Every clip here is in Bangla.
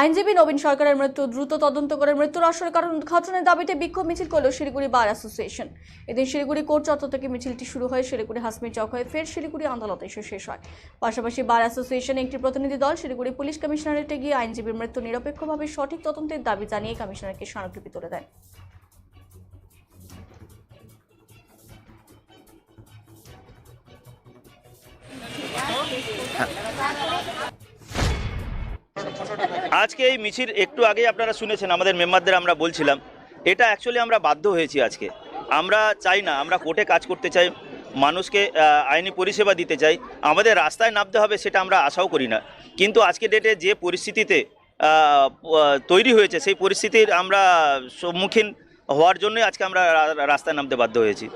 আইনজীবী নবীন সরকারের মৃত্যু, দ্রুত তদন্ত করে মৃত্যুর আসল কারণ উদ্ঘাটনের দাবিতে বিক্ষোভ মিছিল করল শিলিগুড়ি বার অ্যাসোসিয়েশন। এদিন শিলিগুড়ি কোর্ট চত্বর থেকে মিছিলটি শুরু হয়, শিলিগুড়ি হাসমি চক হয়ে ফের শিলিগুড়ি আদালতে এসে শেষ হয়। পাশাপাশি বার অ্যাসোসিয়েশন একটি প্রতিনিধি দল, শিলিগুড়ি পুলিশ কমিশনারেটে গিয়ে আইনজীবীর মৃত্যু নিরপেক্ষভাবে সঠিক তদন্তের দাবি জানিয়ে কমিশনারকে স্মারকলিপি তুলে দেয় আজকে এই মিছিল একটু আগেই আপনারা শুনেছেন, আমাদের মেম্বারদের আমরা বলছিলাম। এটা অ্যাকচুয়ালি আমরা বাধ্য হয়েছি আজকে। আমরা চাই না, আমরা কোর্টে কাজ করতে চাই, মানুষকে আইনি পরিষেবা দিতে চাই। আমাদের রাস্তায় নামতে হবে সেটা আমরা আশাও করি না। কিন্তু আজকে ডেটে যে পরিস্থিতিতে তৈরি হয়েছে, সেই পরিস্থিতির আমরা সম্মুখীন হওয়ার জন্যই আজকে আমরা রাস্তায় নামতে বাধ্য হয়েছি।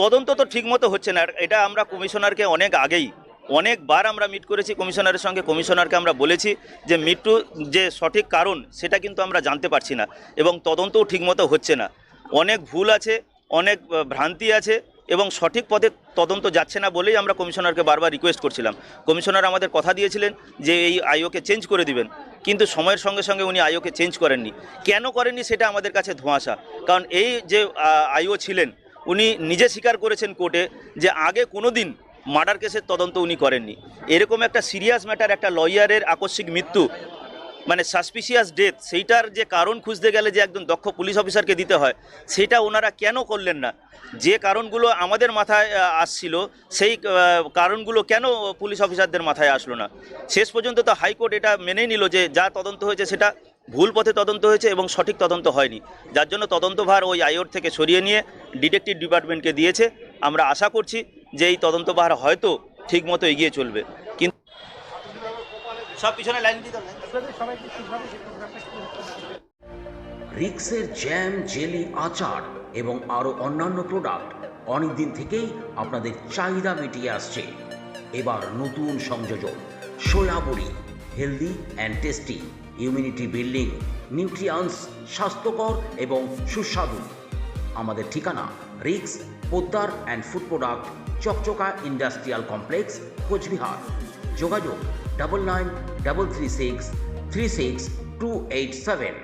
তদন্ত তো ঠিকমতো হচ্ছে না। এটা আমরা কমিশনারকে অনেক আগেই অনেকবার আমরা মিট করেছি কমিশনারের সঙ্গে। কমিশনারকে আমরা বলেছি যে মৃত্যু যে সঠিক কারণ, সেটা কিন্তু আমরা জানতে পারছি না এবং তদন্তও ঠিকমতো হচ্ছে না। অনেক ভুল আছে, অনেক ভ্রান্তি আছে এবং সঠিক পথে তদন্ত যাচ্ছে না বলেই আমরা কমিশনারকে বারবার রিকোয়েস্ট করছিলাম। কমিশনার আমাদের কথা দিয়েছিলেন যে, এই আইওকে চেঞ্জ করে দিবেন। কিন্তু সময়ের সঙ্গে সঙ্গে উনি আইওকে চেঞ্জ করেননি। কেন করেননি সেটা আমাদের কাছে ধোঁয়াশা। কারণ এই যে আইও ছিলেন, উনি নিজে স্বীকার করেছেন কোর্টে যে, আগে কোনো দিন মার্ডার কেসের তদন্ত উনি করেননি। এরকম একটা সিরিয়াস ম্যাটার, একটা লয়ারের আকস্মিক মৃত্যু মানে সাসপিসিয়াস ডেথ, সেইটার যে কারণ খুঁজতে গেলে যে একজন দক্ষ পুলিশ অফিসারকে দিতে হয়, সেটা ওনারা কেন করলেন না? যে কারণগুলো আমাদের মাথায় আসছিল, সেই কারণগুলো কেন পুলিশ অফিসারদের মাথায় আসলো না? শেষ পর্যন্ত তো হাইকোর্ট এটা মেনেই নিল যে যা তদন্ত হয়েছে সেটা ভুল পথে তদন্ত হয়েছে এবং সঠিক তদন্ত হয়নি। যার জন্য তদন্তভার ওই আইওর থেকে সরিয়ে নিয়ে ডিটেকটিভ ডিপার্টমেন্টকে দিয়েছে। আমরা আশা করছি যে এই তদন্তভার হয়তো ঠিকমতো এগিয়ে চলবে। কিন্তু সব পিছনে লাইন দিতে রিক্সের জ্যাম জেলি আচার এবং আরও অন্যান্য প্রোডাক্ট অনেকদিন থেকেই আপনাদের চাহিদা মিটিয়ে আসছে। এবার নতুন সংযোজন সয়াবড়ি healthy and tasty immunity building nutrients স্বাস্থ্যকর এবং সুস্বাদু। আমাদের ঠিকানা রিক্স পোদ্দার অ্যান্ড ফুড প্রোডাক্ট চকচকা ইন্ডাস্ট্রিয়াল কমপ্লেক্স, কোচবিহার। যোগাযোগ double nine double three six three six two eight seven